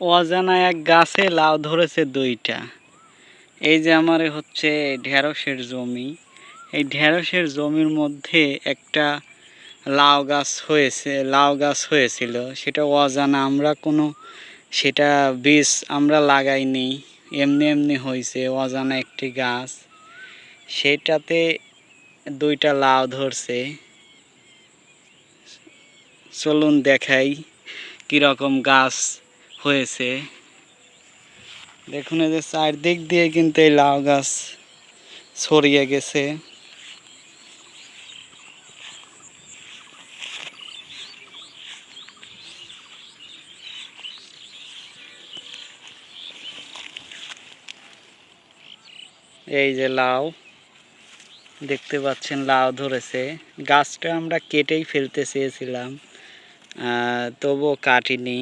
অজানা এক গাছে লাউ ধরেছে দুইটা। এই যে আমার হচ্ছে ঢেঁড়সের জমি। এই ঢেঁড়সের জমির মধ্যে একটা লাউ গাছ হয়েছে, লাউ গাছ হয়েছিল। সেটা অজানা, আমরা কোনো সেটা বীজ আমরা লাগাইনি। এমনি এমনি হয়েছে, অজানা একটি গাছ। সেটাতে দুইটা লাউ ধরছে। চলুন দেখাই কীরকম গাছ হয়েছে। দেখুন এই যে চারদিক দিয়ে কিন্তু এই লাউ গাছ ছড়িয়ে গেছে। এই যে লাউ, দেখতে পাচ্ছেন লাউ ধরেছে। গাছটা আমরা কেটেই ফেলতে চেয়েছিলাম তবুও কাটিনি।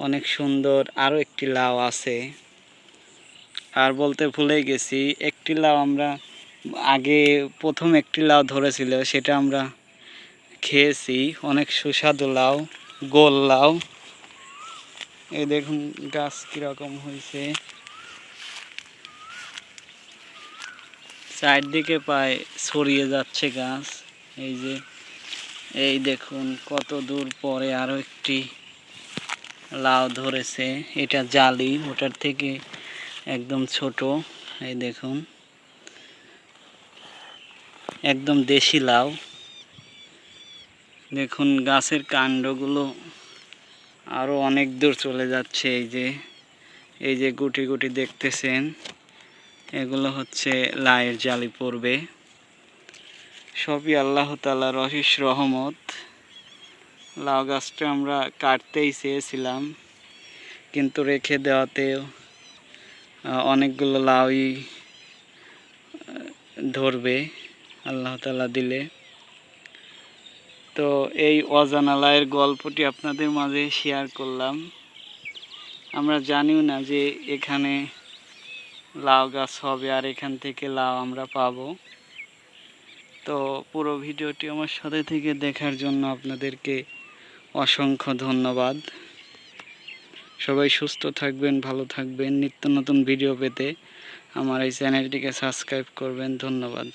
অনেক সুন্দর আরও একটি লাউ আছে। আর বলতে ভুলে গেছি, একটি লাউ আমরা আগে প্রথম একটি লাউ ধরেছিল, সেটা আমরা খেয়েছি। অনেক সুস্বাদু লাউ গোল লাউ এই দেখুন গাছ কীরকম হয়েছে। চারদিকে প্রায় ছড়িয়ে যাচ্ছে গাছ। এই যে, এই দেখুন কত দূর পরে আরও একটি লাউ ধরেছে, এটা জালি, ওটার থেকে একদম ছোট, এই দেখুন। একদম দেশি লাউ। দেখুন, গাছের কাণ্ডগুলো আরও অনেক দূর চলে যাচ্ছে, এই যে এই যে গুটি গুটি দেখতেছেন, এগুলো হচ্ছে লায়ের জালি পড়বে। সবই আল্লাহ তালার অশিস রহমত। লাউ গাছটা আমরা কাটতেই চেয়েছিলাম, কিন্তু রেখে দেওয়াতেও অনেকগুলো লাউই ধরবে, আল্লাহ তালা দিলে। তো এই অজানা লায়ের গল্পটি আপনাদের মাঝে শেয়ার করলাম। আমরা জানিও না যে এখানে লাউ গাছ হবে আর এখান থেকে লাউ আমরা পাব। তো পুরো ভিডিওটি আমার সাথে থেকে দেখার জন্য আপনাদেরকে অসংখ্য ধন্যবাদ। সবাই সুস্থ থাকবেন, ভালো থাকবেন। নিত্য নতুন ভিডিও পেতে আমার এই চ্যানেলটিকে সাবস্ক্রাইব করবেন। ধন্যবাদ।